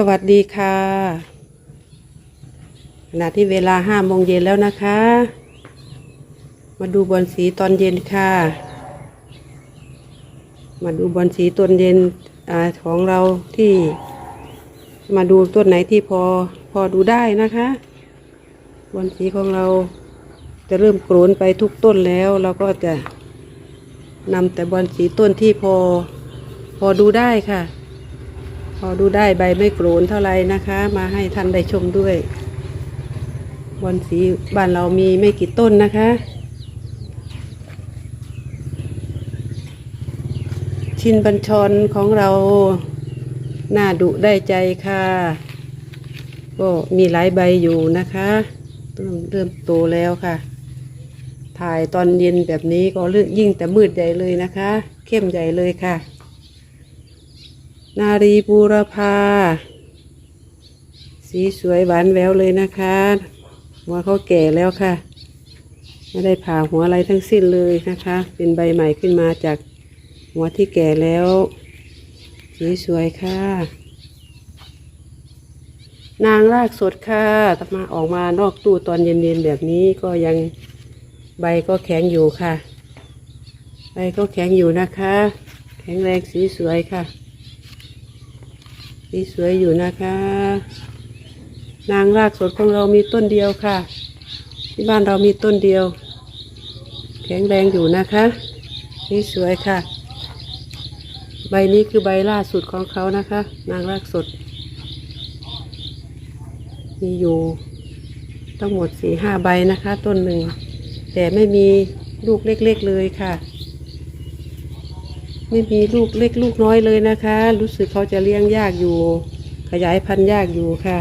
สวัสดีค่ะ ขณะที่เวลาห้าโมงเย็นแล้วนะคะ มาดูบอลสีตอนเย็นค่ะ มาดูบอลสีตอนเย็นอของเราที่ มาดูต้นไหนที่พอพอดูได้นะคะบอลสีของเราจะเริ่มโกรนไปทุกต้นแล้ว เราก็จะนำแต่บอลสีต้นที่พอพอดูได้ค่ะ พอดูได้ใบไม่โกรนเท่าไรนะคะ มาให้ท่านได้ชมด้วยบอนสีบ้านเรามีไม่กี่ต้นนะคะ ชินบัญชรของเราหน้าดุได้ใจค่ะ ก็มีหลายใบอยู่นะคะเริ่มเริ่มโตแล้วค่ะ ถ่ายตอนเย็นแบบนี้ก็ยิ่งแต่มืดใหญ่เลยนะคะ เข้มใหญ่เลยค่ะ นารีบูรพา สีสวยหวานแววเลยนะคะ หัวเขาแก่แล้วค่ะ ไม่ได้ผ่าหัวอะไรทั้งสิ้นเลยนะคะ เป็นใบใหม่ขึ้นมาจากหัวที่แก่แล้ว สีสวยค่ะ นางรากสดค่ะถ้ามาออกมานอกตู้ตอนเย็นๆแบบนี้ก็ยังใบก็แข็งอยู่ค่ะ ใบก็แข็งอยู่นะคะ แข็งแรงสีสวยค่ะ สีสวยอยู่นะคะ นางรากสดของเรามีต้นเดียวค่ะ ที่บ้านเรามีต้นเดียว แข็งแรงอยู่นะคะสีสวยค่ะ ใบนี้คือใบล่าสุดของเขานะคะ นางรากสด มีอยู่ทั้งหมดสี่ห้าใบนะคะ ต้นหนึ่งแต่ไม่มีลูกเล็กๆเลยค่ะ ไม่มีลูกเล็กลูกน้อยเลยนะคะ รู้สึกเขาจะเลี้ยงยากอยู่ ขยายพันธุ์ยากอยู่ค่ะ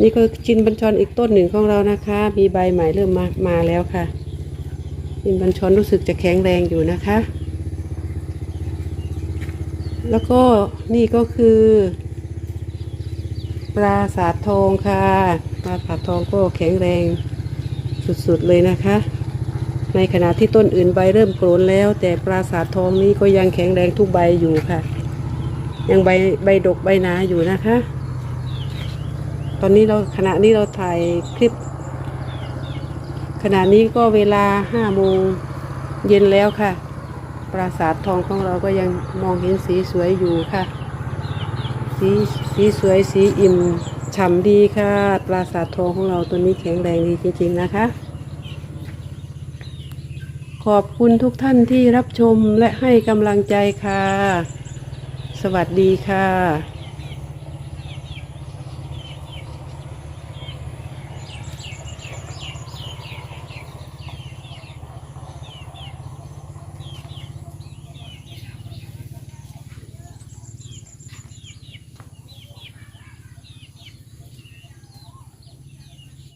นี่ก็ชินบัญชรอีกต้นหนึ่งของเรานะคะ มีใบใหม่เริ่มมามาแล้วค่ะชินบัญชรรู้สึกจะแข็งแรงอยู่นะคะ แล้วก็นี่ก็คือปราสาททองค่ะปราสาททองก็แข็งแรงสุดๆเลยนะคะ ในขณะที่ต้นอื่นใบเริ่มโกรนแล้ว แต่ปราสาททองนี้ก็ยังแข็งแรงทุกใบอยู่ค่ะ ยังใบใบดกใบหนาอยู่นะคะ ตอนนี้เราขณะนี้เราถ่ายคลิป ขณะนี้ก็เวลาห้าโมงเย็นแล้วค่ะ ปราสาททองของเราก็ยังมองเห็นสีสวยอยู่ค่ะ สีสีสวยสีอิ่มฉ่ำดีค่ะ ปราสาททองของเราตัวนี้แข็งแรงดีจริงๆนะคะ ขอบคุณทุกท่านที่รับชมและให้กำลังใจค่ะ สวัสดีค่ะ